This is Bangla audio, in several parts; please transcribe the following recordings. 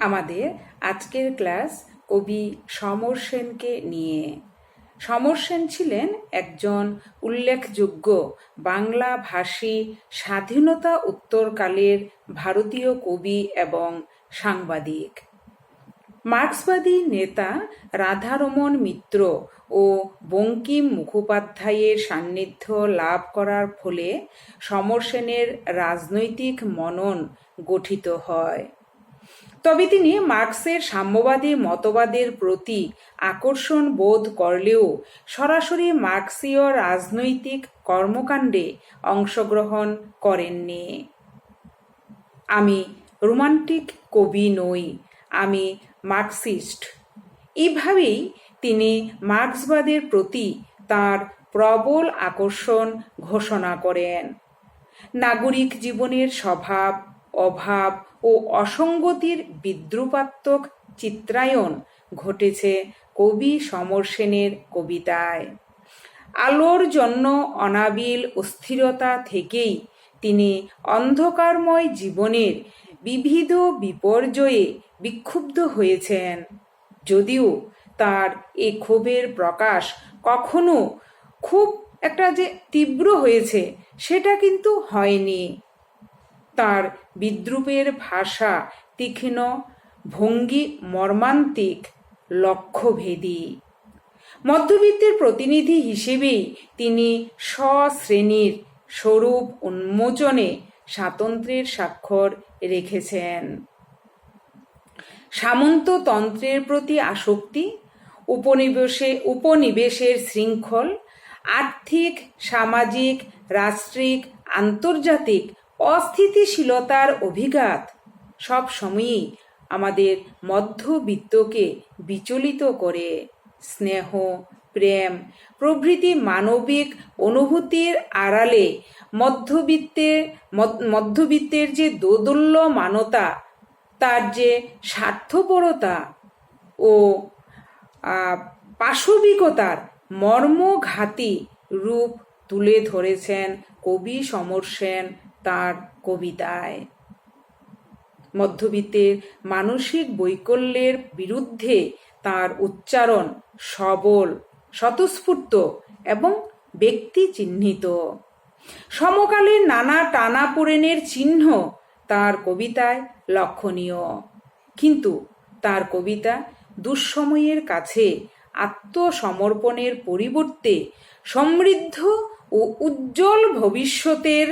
আমাদের আজকের ক্লাস কবি সমর সেনকে নিয়ে। সমর সেন ছিলেন একজন উল্লেখযোগ্য বাংলা ভাষী স্বাধীনতা উত্তরকালের ভারতীয় কবি এবং সাংবাদিক। মার্ক্সবাদী নেতা রাধারমণ মিত্র ও বঙ্কিম মুখোপাধ্যায়ের সান্নিধ্য লাভ করার ফলে সমর সেনের রাজনৈতিক মনন গঠিত হয়। তবে তিনি মার্ক্সের সাম্যবাদী মতবাদের প্রতি আকর্ষণ বোধ করলেও সরাসরি মার্ক্সীয় রাজনৈতিক কর্মকাণ্ডে অংশগ্রহণ করেননি। আমি রোমান্টিক কবি নই, আমি মার্কসিস্ট। এইভাবেই তিনি মার্ক্সবাদের প্রতি তার প্রবল আকর্ষণ ঘোষণা করেন। নাগরিক জীবনের স্বভাব অভাব ও অসঙ্গতির বিদ্রুপাত্মক চিত্রায়ন ঘটেছে কবি সমর সেনের কবিতায়। আলোর জন্য অনাবিল অস্থিরতা থেকেই তিনি অন্ধকারময় জীবনের বিবিধ বিপর্যয়ে বিক্ষুব্ধ হয়েছেন। যদিও তার এ ক্ষোভের প্রকাশ কখনো খুব একটা যে তীব্র হয়েছে, সেটা কিন্তু হয়নি। তার বিদ্রুপের ভাষা তীক্ষ্ণ, ভঙ্গি, মর্মান্তিক, লক্ষ্যভেদী। মধ্যবিত্তের প্রতিনিধি হিসেবেই তিনি স্বশ্রেণীর স্বরূপ উন্মোচনে স্বাতন্ত্র্যের স্বাক্ষর রেখেছেন। সামন্ততন্ত্রের প্রতি আসক্তি, উপনিবেশে, উপনিবেশের শৃঙ্খল, আর্থিক, সামাজিক, রাষ্ট্রিক, আন্তর্জাতিক অস্থিতিশীলতার অভিঘাত সব সময়ই আমাদের মধ্যবিত্তকে বিচলিত করে। স্নেহ, প্রেম, প্রভৃতি মানবিক অনুভূতির আড়ালে মধ্যবিত্তের মধ্যবিত্তের যে দোদুল্য মানতা তার যে স্বার্থপরতা ও পাশবিকতার মর্মঘাতী রূপ তুলে ধরেছেন কবি সমর সেন তার কবিতায়। মধ্যবিত্তের মানসিক বৈকল্যের বিরুদ্ধে তার উচ্চারণ সবল, স্বতঃস্ফূর্ত এবং ব্যক্তি চিহ্নিত সমকালীন নানা টানাপোড়েনের চিহ্ন তার কবিতায় লক্ষণীয়। কিন্তু তার কবিতা দুঃসময়ের কাছে আত্মসমর্পণের পরিবর্তে সমৃদ্ধ ও উজ্জ্বল ভবিষ্যতের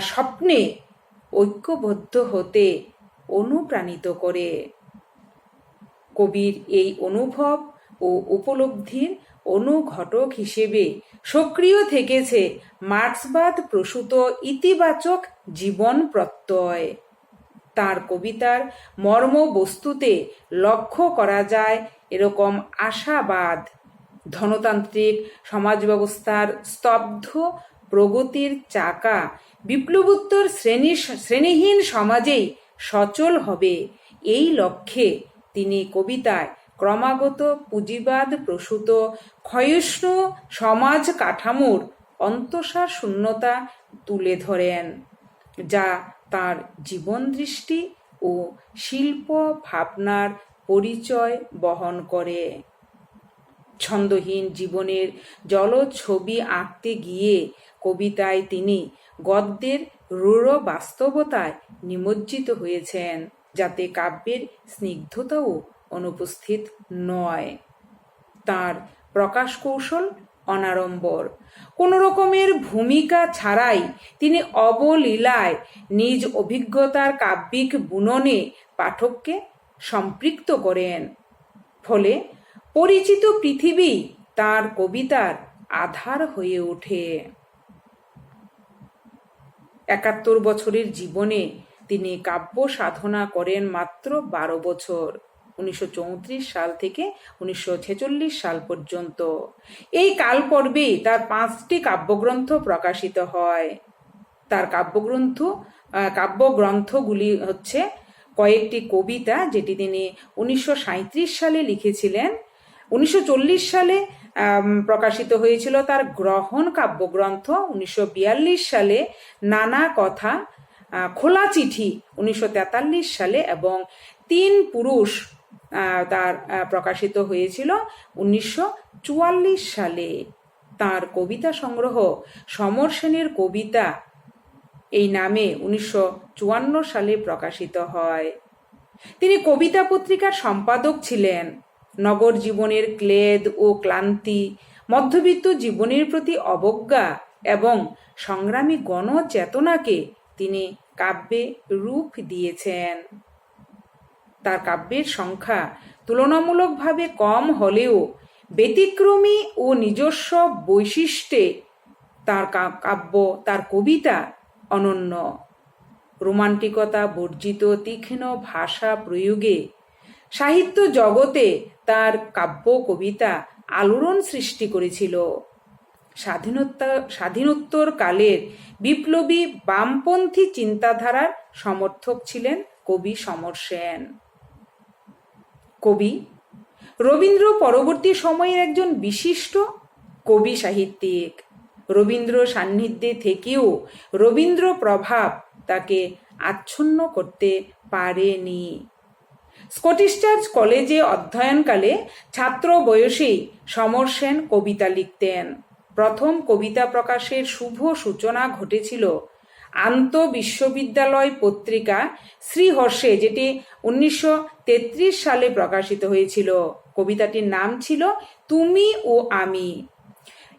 স্বপ্নে ঐক্যবদ্ধ হতে অনুপ্রাণিত করে। কবির এই অনুভব ও উপলব্ধির অনুঘটক হিসেবে সক্রিয় থেকেছে মার্ক্সবাদ প্রসূত ইতিবাচক জীবন প্রত্যয়। তার কবিতার মর্মবস্তুতে লক্ষ্য করা যায় এরকম আশাবাদ। ধনতান্ত্রিক সমাজ ব্যবস্থার স্তব্ধ প্রগতির চাকা বিপ্লবোত্তর শ্রেণি শ্রেণীহীন সমাজেই সচল হবে। এই লক্ষ্যে তিনি কবিতায় ক্রমাগত পুঁজিবাদ প্রসূত, ক্ষয়িষ্ণু সমাজ কাঠামোর অন্তঃসার শূন্যতা তুলে ধরেন, যা তার জীবন দৃষ্টি ও শিল্প ভাবনার পরিচয় বহন করে। ছন্দহীন জীবনের জলছবি আঁকতে গিয়ে কবিতায় তিনি গদ্যের রূঢ় বাস্তবতায় নিমজ্জিত হয়েছেন, যাতে কাব্যের স্নিগ্ধতাও অনুপস্থিত নয়। তার প্রকাশ কৌশল অনাড়ম্বর। কোন রকমের ভূমিকা ছাড়াই তিনি অবলীলায় নিজ অভিজ্ঞতার কাব্যিক বুননে পাঠককে সম্পৃক্ত করেন। ফলে পরিচিত পৃথিবী তার কবিতার আধার হয়ে ওঠে। একাত্তর বছরের জীবনে তিনি কাব্য সাধনা করেন মাত্র বারো বছর, উনিশশো চৌত্রিশ সাল থেকে উনিশশো ছেচল্লিশ সাল পর্যন্ত। এই কাল পর্বেই তার পাঁচটি কাব্যগ্রন্থ প্রকাশিত হয়। তার কাব্যগ্রন্থ কাব্যগ্রন্থগুলি হচ্ছে কয়েকটি কবিতা যেটি তিনি উনিশশো সাঁইত্রিশ সালে লিখেছিলেন। উনিশশো চল্লিশ সালে প্রকাশিত হয়েছিল তার গ্রহণ কাব্যগ্রন্থ। উনিশশো বিয়াল্লিশ সালে নানা কথা খোলা চিঠি উনিশশো তেতাল্লিশ সালে এবং তিন পুরুষ তার প্রকাশিত হয়েছিল উনিশশো চুয়াল্লিশ সালে। তার কবিতা সংগ্রহ সমর সেনের কবিতা এই নামে উনিশশো চুয়ান্ন সালে প্রকাশিত হয়। তিনি কবিতা পত্রিকার সম্পাদক ছিলেন। নগর জীবনের ক্লেদ ও ক্লান্তি, মধ্যবিত্ত জীবনের প্রতি অবজ্ঞা এবং সংগ্রামী গণচেতনাকে তিনি কাব্যে রূপ দিয়েছেন। তার কাব্যের সংখ্যা তুলনামূলকভাবে কম হলেও ব্যতিক্রমী ও নিজস্ব বৈশিষ্ট্যে তার কাব্য, তার কবিতা অনন্য। রোমান্টিকতা বর্জিত তীক্ষ্ণ ভাষা প্রয়োগে সাহিত্য জগতে তার কাব্য, কবিতা আলোড়ন সৃষ্টি করেছিল। স্বাধীনতা, স্বাধীনোত্তর কালের বিপ্লবী বামপন্থী চিন্তাধারার সমর্থক ছিলেন কবি সমর সেন। কবি রবীন্দ্র পরবর্তী সময়ের একজন বিশিষ্ট কবি সাহিত্যিক। রবীন্দ্র সান্নিধ্যে থেকেও রবীন্দ্র প্রভাব তাকে আচ্ছন্ন করতে পারেনি। স্কটিশ চার্চ কলেজে অধ্যয়নকালে ছাত্র বয়সেই সমর সেন কবিতা লিখতেন। প্রথম কবিতা প্রকাশের শুভ সূচনা ঘটেছিল আন্ত বিশ্ববিদ্যালয় পত্রিকা শ্রীহর্ষে, যেটি উনিশশো তেত্রিশ সালে প্রকাশিত হয়েছিল। কবিতাটির নাম ছিল তুমি ও আমি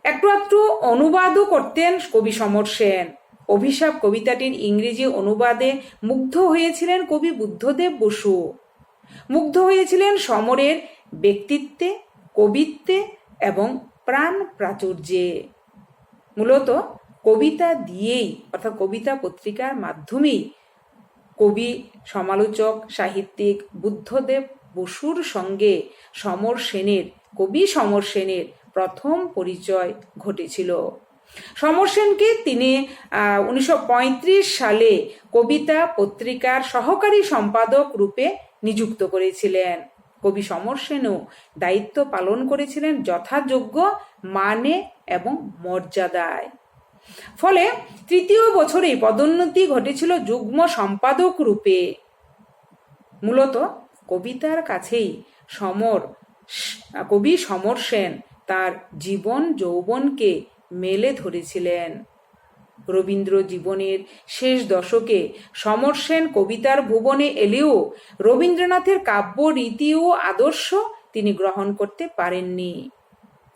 একটু একটু অনুবাদও করতেন কবি সমর সেন। অভিশাপ কবিতাটির ইংরেজি অনুবাদে মুগ্ধ হয়েছিলেন কবি বুদ্ধদেব বসু। মুগ্ধ হয়েছিলেন সমরের ব্যক্তিত্বে, কবিত্বে এবং প্রাণ প্রাচুর্যে। মূলত কবিতা দিয়েই, অর্থাৎ কবিতা পত্রিকার মাধ্যমেই কবি, সমালোচক, সাহিত্যিক, বুদ্ধদেব বসুর সঙ্গে সমর সেনের, কবি সমর সেনের প্রথম পরিচয় ঘটেছিল। সমর সেনকে তিনি উনিশশো পঁয়ত্রিশ সালে কবিতা পত্রিকার সহকারী সম্পাদক রূপে নিযুক্ত করেছিলেন। কবি সমর সেনও দায়িত্ব পালন করেছিলেন যথাযোগ্য মানে এবং মর্যাদায়। ফলে তৃতীয় বছরেই পদোন্নতি ঘটেছিল যুগ্ম সম্পাদক রূপে। মূলত কবিতার কাছেই সমর কবি সমর সেন তার জীবন যৌবনকে মেলে ধরেছিলেন। রবীন্দ্র জীবনের শেষ দশকে সমর সেন কবিতার ভুবনে এলেও রবীন্দ্রনাথের কাব্য, রীতি ও আদর্শ তিনি গ্রহণ করতে পারেননি।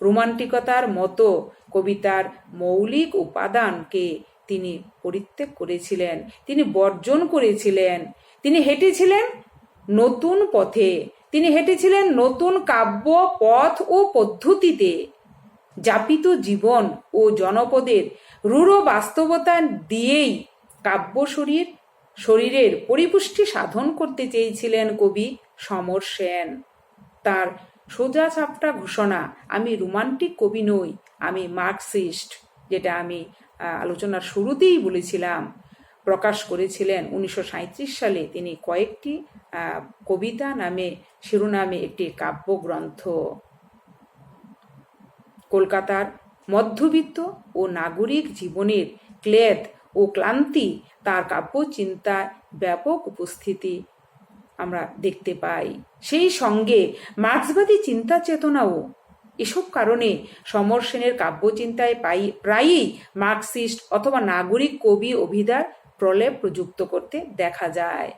রোমান্টিকতার মতো কবিতার মৌলিক উপাদানকে তিনি পরিত্যাগ করেছিলেন, তিনি বর্জন করেছিলেন, তিনি হেঁটেছিলেন নতুন পথে, তিনি হেঁটেছিলেন নতুন কাব্য, পথ ও পদ্ধতিতে। যাপিত জীবন ও জনপদের রূঢ় বাস্তবতা দিয়েই কাব্য শরীর, শরীরের পরিপুষ্টি সাধন করতে চেয়েছিলেন কবি সমর সেন। তার সোজা চাপটা ঘোষণা, আমি রোমান্টিক কবি নই, আমি মার্কসিস্ট যেটা আমি আলোচনার শুরুতেই বলেছিলাম। প্রকাশ করেছিলেন উনিশশো সাঁইত্রিশ সালে তিনি কয়েকটি কবিতা নামে, শিরোনামে একটি কাব্যগ্রন্থ। কলকাতার মধ্যবিত্ত ও নাগরিক জীবনের ক্লেদ ও ক্লান্তি তার কাব্য চিন্তায় ব্যাপক উপস্থিতি আমরা দেখতে পাই। সেই সঙ্গে মার্ক্সবাদী চিন্তা চেতনাও এসব কারণে সমর সেনের কাব্যচিন্তায় পাই প্রায়ই মার্কসিস্ট অথবা নাগরিক কবি অভিধার প্রলেপ প্রযুক্ত করতে দেখা যায়।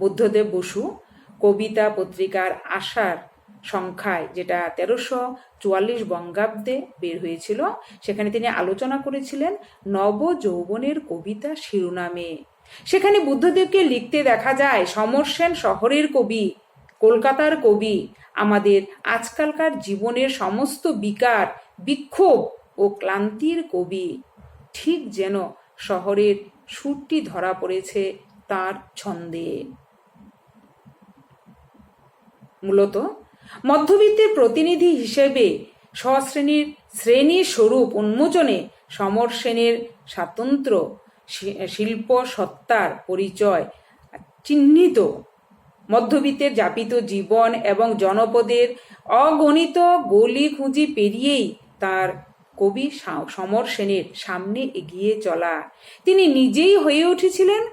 বুদ্ধদেব বসু কবিতা পত্রিকার আশার সংখ্যায়, যেটা তেরোশো চুয়াল্লিশ বঙ্গাব্দে বের হয়েছিল, সেখানে তিনি আলোচনা করেছিলেন নব যৌবনের কবিতা শিরোনামে। সেখানে বুদ্ধদেবকে লিখতে দেখা যায়, সমর সেন শহরের কবি, কলকাতার কবি, আমাদের আজকালকার জীবনের সমস্ত বিকার, বিক্ষোভ ও ক্লান্তির কবি। ঠিক যেন শহরের সুরটি ধরা পড়েছে তার ছন্দে। মূলত মধ্যবিত্তের প্রতিনিধি হিসেবে স্বশ্রেণীর শ্রেণি স্বরূপ উন্মোচনে সমর সেনের স্বাতন্ত্র শিল্প সত্তার পরিচয় চিহ্নিত। মধ্যবিত্তের যাপিত জীবন এবং জনপদের অগণিত গলি খুঁজি পেরিয়েই তার কবি সমর সেনের সামনে এগিয়ে চলা। তিনি নিজেই হয়ে উঠেছিলেন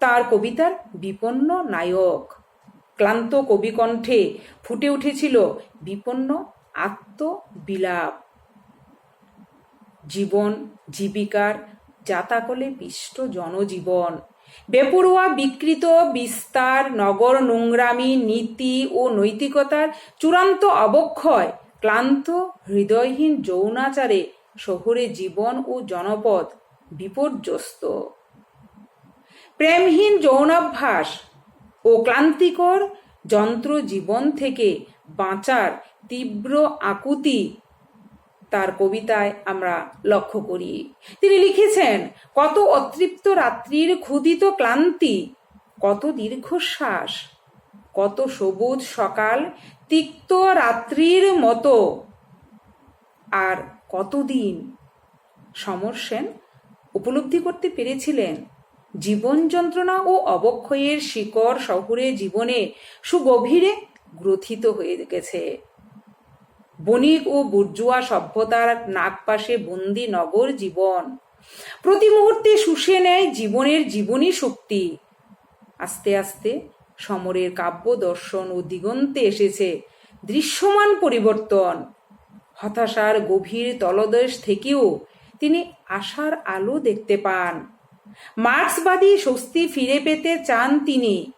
তার কবিতার বিপন্ন নায়ক। ক্লান্ত কবিকণ্ঠে ফুটে উঠেছিল বিপন্ন আত্মবিলাপ। জীবন, জীবিকার জাতাকলে পিষ্ট জনজীবন। বেপরোয়া বিকৃত বিস্তার, নগর নোংরামি, নীতি ও নৈতিকতার চূড়ান্ত অবক্ষয়, ক্লান্ত হৃদয়হীন যৌনাচারে শহুরে জীবন ও জনপদ বিপর্যস্ত। প্রেমহীন যৌনাভ্যাস ও ক্লান্তিকর যন্ত্র জীবন থেকে বাঁচার তীব্র আকুতি তার কবিতায় আমরা লক্ষ্য করি। তিনি লিখেছেন, কত অতৃপ্ত রাত্রির ক্ষুদিত ক্লান্তি, কত দীর্ঘশ্বাস, কত সবুজ সকাল, তিক্ত রাত্রির মতো, আর কতদিন সমর সেন উপলব্ধি করতে পেরেছিলেন? জীবন যন্ত্রণা ও অবক্ষয়ের শিকড় শহুরে জীবনে সুগভীরে গ্রথিত হয়ে গেছে। বণিক ও বুর্জুয়া সভ্যতার নাগপাশে বন্দি নগর জীবন। প্রতি মুহূর্তে শুষে নেয় জীবনের জীবনী শক্তি। আস্তে আস্তে সমরের কাব্য দর্শন ও দিগন্তে এসেছে দৃশ্যমান পরিবর্তন। হতাশার গভীর তলদেশ থেকেও তিনি আশার আলো দেখতে পান। মার্ক্সবাদী স্বস্তি ফিরে পেতে চান তিনি।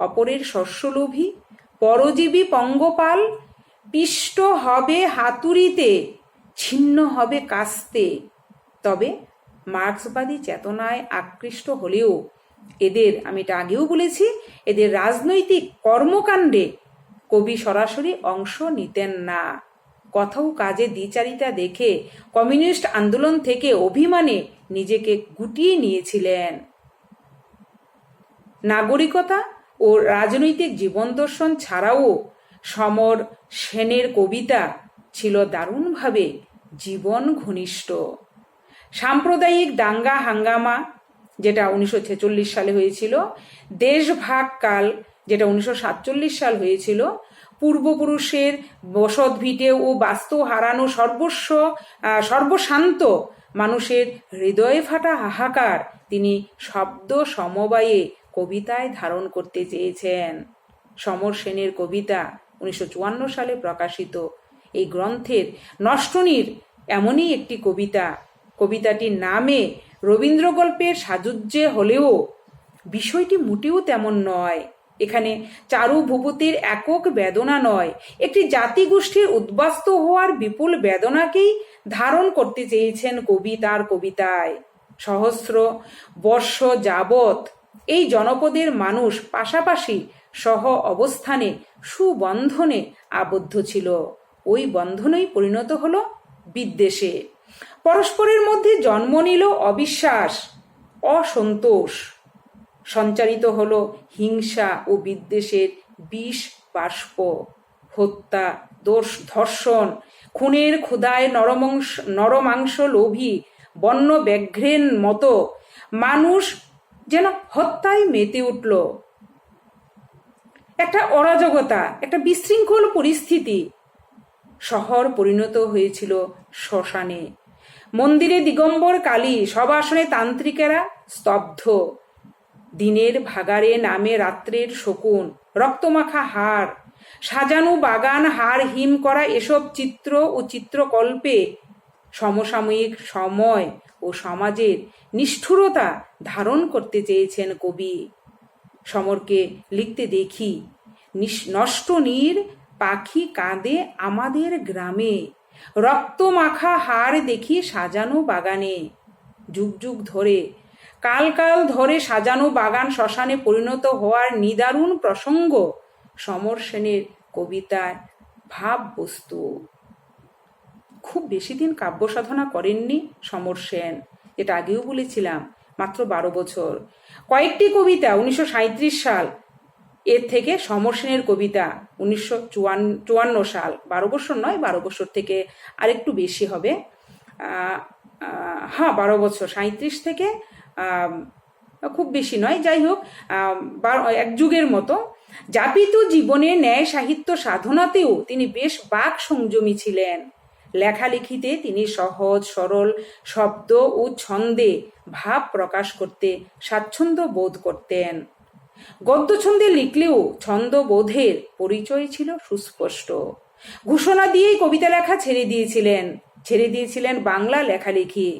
অপরের শস্যলোভী, পরজীবী পঙ্গপাল, পিষ্ট হবে হাতুড়িতে, ছিন্ন হবে কাস্তে। তবে মার্ক্সবাদী চেতনায় আকৃষ্ট হলেও, এদের, আমি এটা আগেও বলেছি, এদের রাজনৈতিক কর্মকাণ্ডে কবি সরাসরি অংশ নিতেন না। কথাও কাজে দ্বিচারিতা দেখে কমিউনিস্ট আন্দোলন থেকে অভিমানে নিজেকে গুটিয়ে নিয়েছিলেন। নাগরিকতা ও রাজনৈতিক জীবন দর্শন ছাড়াও সমর সেনের কবিতা ছিল দারুণভাবে জীবন ঘনিষ্ঠ। সাম্প্রদায়িক দাঙ্গা হাঙ্গামা, যেটা উনিশশো ছেচল্লিশ সালে হয়েছিল দেশভাগ কাল, যেটা উনিশশো সাতচল্লিশ সাল হয়েছিল পূর্বপুরুষের বসত ভিটে ও বাস্তু হারানো সর্বস্ব সর্বশান্ত মানুষের হৃদয়ে ফাটা হাহাকার তিনি শব্দ সমবায়ে কবিতায় ধারণ করতে চেয়েছেন। সমর সেনের কবিতা উনিশশো চুয়ান্ন সালে প্রকাশিত। এই গ্রন্থের নষ্টনীর এমনই একটি কবিতা। কবিতাটির নামে রবীন্দ্র গল্পের সাজুজ্যে হলেও বিষয়টি মোটেও তেমন নয়। এখানে চারু ভূপতির একক বেদনা নয়, একটি জাতিগোষ্ঠীর উদ্বাস্ত হওয়ার বিপুল বেদনাকেই ধারণ করতে চেয়েছেন কবি তার কবিতায়। সহস্র বর্ষ যাবৎ এই জনপদের মানুষ পাশাপাশি সহ অবস্থানে সুবন্ধনে আবদ্ধ ছিল। ওই বন্ধনই পরিণত হলো বিদ্বেষে। পরস্পরের মধ্যে জন্ম নিল অবিশ্বাস, অসন্তোষ। সঞ্চারিত হল হিংসা ও বিদ্বেষের বিষ, বাষ্প, হত্যা, দোষ, ধর্ষণ, খুনের ক্ষুদায় নরমাংস নরমাংস লোভী, বন্য ব্যাঘ্রের মতো। মানুষ যেন হত্যায় মেতে উঠল। একটা অরাজকতা, একটা বিশৃঙ্খল পরিস্থিতি। শহর পরিণত হয়েছিল শ্মশানে। মন্দিরে দিগম্বর কালী সব আসনে তান্ত্রিকেরা স্তব্ধ। দিনের ভাগারে নামে রাত্রের শকুন, রক্তমাখা হার সাজানো বাগান হার হিম করা এসব চিত্র ও চিত্রকল্পে সমসাময়িক সময় ও সমাজের নিষ্ঠুরতা ধারণ করতে চেয়েছেন কবি। সমরকে লিখতে দেখি নষ্ট নীর পাখি কাঁদে আমাদের গ্রামে রক্ত মাখা হাড় দেখি সাজানো বাগানে। যুগ যুগ ধরে কাল কাল ধরে সাজানো বাগান শ্মশানে পরিণত হওয়ার নিদারুণ প্রসঙ্গ সমর সেনের কবিতায় ভাব বস্তু খুব বেশি দিন কাব্য সাধনা করেননি সমর সেন যেটা আগেও বলেছিলাম, মাত্র বারো বছর। কয়েকটি কবিতা উনিশশো সাঁইত্রিশ সাল, এর থেকে সমর সেনের কবিতা উনিশশো চুয়ান্ন সাল, বারো বছর নয়, বারো বছর থেকে আরেকটু বেশি হবে। হ্যাঁ বারো বছর সাঁত্রিশ থেকে খুব বেশি নয়। যাই হোক এক যুগের মতো যাপিত জীবনে ন্যায় সাহিত্য সাধনাতেও তিনি বেশ বাক সংযমী ছিলেন। লেখালেখিতে তিনি সহজ, সরল, শব্দ ও ছন্দে ভাব প্রকাশ করতে স্বাচ্ছন্দ্য বোধ করতেন। গদ্য ছন্দে লিখলেও ছন্দবোধের পরিচয় ছিল সুস্পষ্ট। ঘোষণা দিয়েই কবিতা লেখা ছেড়ে দিয়েছিলেন। ছেড়ে দিয়েছিলেন বাংলা লেখালেখি।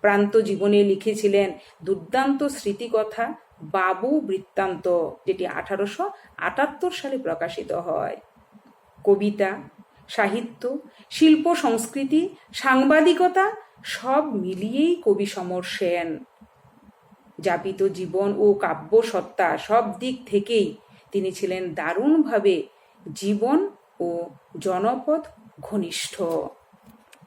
প্রান্ত জীবনে লিখেছিলেন দুর্দান্ত স্মৃতিকথা বাবু বৃত্তান্ত, যেটি আঠারোশো আটাত্তর সালে প্রকাশিত হয়। কবিতা, সাহিত্য, শিল্প, সংস্কৃতি, সাংবাদিকতা সব মিলিয়েই কবি সমর সেন। যাপিত জীবন ও কাব্য সত্তা সব দিক থেকেই তিনি ছিলেন দারুণভাবে জীবন ও জনপথ ঘনিষ্ঠ।